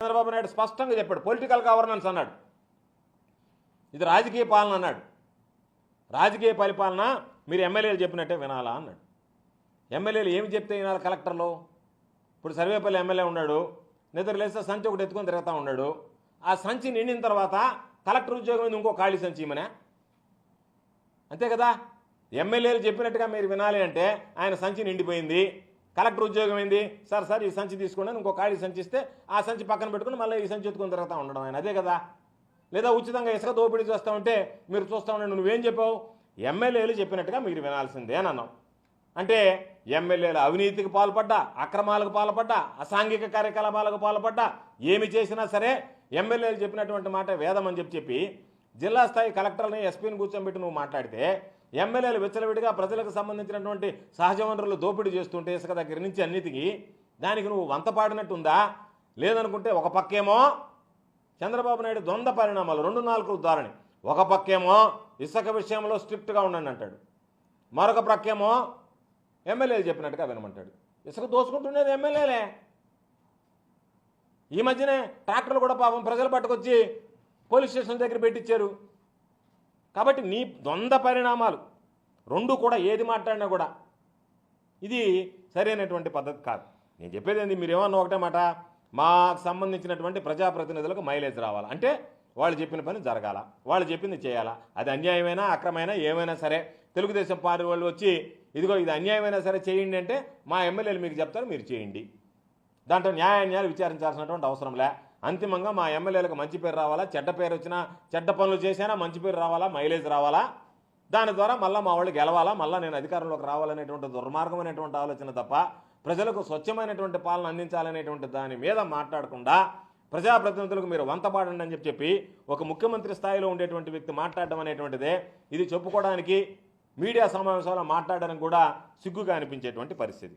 చంద్రబాబు నాయుడు స్పష్టంగా చెప్పాడు. Political governance అన్నాడు. ఇది రాజకీయ పాలన అన్నాడు. రాజకీయ పరిపాలన మీరు ఎమ్మెల్యేలు చెప్పినట్టే వినాలా అన్నాడు. ఎమ్మెల్యేలు ఏమి చెప్తే వినాలి కలెక్టర్లు? ఇప్పుడు సర్వేపల్లి ఎమ్మెల్యే ఉన్నాడు. నిద్ర లేస్తే సంచి ఒకటి ఎత్తుకొని తిరుగుతూ ఉన్నాడు. ఆ సంచి నిండిన తర్వాత కలెక్టర్ ఉద్యోగం మీద ఇంకో ఖాళీ సంచి ఇమనే అంతే కదా? ఎమ్మెల్యేలు చెప్పినట్టుగా మీరు వినాలి అంటే ఆయన సంచి నిండిపోయింది. కలెక్టర్ ఉద్యోగం ఏంది? సార్ సార్ ఈ సంచి తీసుకోండి ఇంకో ఖాళీ సంచి ఇస్తే ఆ సంచి పక్కన పెట్టుకుని మళ్ళీ ఈ సంచి ఎత్తుకొని తిరుగుతూ ఉండడం ఆయన. అదే కదా? లేదా ఉచితంగా ఇసుక దోపిడీ చేస్తూ ఉంటే మీరు చూస్తూ ఉండండి. నువ్వేం చెప్పావు? ఎమ్మెల్యేలు చెప్పినట్టుగా మీరు వినాల్సిందే అని అన్నావు అంటే ఎమ్మెల్యేలు అవినీతికి పాల్పడ్డా అక్రమాలకు పాల్పడ్డా అసాంఘిక కార్యకలాపాలకు పాల్పడ్డా ఏమి చేసినా సరే ఎమ్మెల్యేలు చెప్పినటువంటి మాట వేదం అని చెప్పి చెప్పి జిల్లా స్థాయి కలెక్టర్ని ఎస్పీని కూర్చోబెట్టి నువ్వు మాట్లాడితే ఎమ్మెల్యేలు విచ్చలవిడిగా ప్రజలకు సంబంధించినటువంటి సహజ వనరులు దోపిడీ చేస్తుంటే ఇసుక దగ్గర నుంచి అన్నిటికీ దానికి నువ్వు వంత పాడినట్టుందా? లేదనుకుంటే ఒక పక్కేమో చంద్రబాబు నాయుడు ద్వంద్వ పరిణామాలు రెండు నాలుగు ధారణి ఒక పక్కేమో ఇసుక విషయంలో స్ట్రిక్ట్గా ఉండండి అంటాడు. మరొక ప్రక్కేమో ఎమ్మెల్యేలు చెప్పినట్టుగా వినమంటాడు. ఇసుక దోసుకుంటుండేది ఎమ్మెల్యేలే. ఈ మధ్యనే ట్రాక్టర్లు కూడా పాపం ప్రజలు పట్టుకొచ్చి పోలీస్ స్టేషన్ దగ్గర పెట్టించారు కాబట్టి నీ ద్వంద్వ పరిణామాలు రెండు కూడా ఏది మాట్లాడినా కూడా ఇది సరైనటువంటి పద్ధతి కాదు. నేను చెప్పేది ఏంది? మీరు ఏమన్నా ఒకటే మాట మాకు సంబంధించినటువంటి ప్రజాప్రతినిధులకు మైలేజ్ రావాలి? అంటే వాళ్ళు చెప్పిన పని జరగాల? వాళ్ళు చెప్పింది చేయాలా? అది అన్యాయమైనా అక్రమైనా ఏమైనా సరే తెలుగుదేశం పార్టీ వాళ్ళు వచ్చి ఇదిగో ఇది అన్యాయమైనా సరే చేయండి అంటే మా ఎమ్మెల్యేలు మీకు చెప్తారు మీరు చేయండి. దాంట్లో న్యాయాన్యాలు విచారించాల్సినటువంటి అవసరం లే. అంతిమంగా మా ఎమ్మెల్యేలకు మంచి పేరు రావాలా? చెడ్డ పేరు వచ్చినా చెడ్డ పనులు చేసినా మంచి పేరు రావాలా? మైలేజ్ రావాలా? దాని ద్వారా మళ్ళీ మా వాళ్ళు గెలవాలా? మళ్ళీ నేను అధికారంలోకి రావాలనేటువంటి దుర్మార్గమైనటువంటి ఆలోచన తప్ప ప్రజలకు స్వచ్ఛమైనటువంటి పాలన అందించాలనేటువంటి దాని మీద మాట్లాడకుండా ప్రజాప్రతినిధులకు మీరు వంతపాడండి అని చెప్పి చెప్పి ఒక ముఖ్యమంత్రి స్థాయిలో ఉండేటువంటి వ్యక్తి మాట్లాడడం అనేటువంటిదే. ఇది చెప్పుకోవడానికి మీడియా సమావేశంలో మాట్లాడడానికి కూడా సిగ్గుగా అనిపించేటువంటి పరిస్థితి.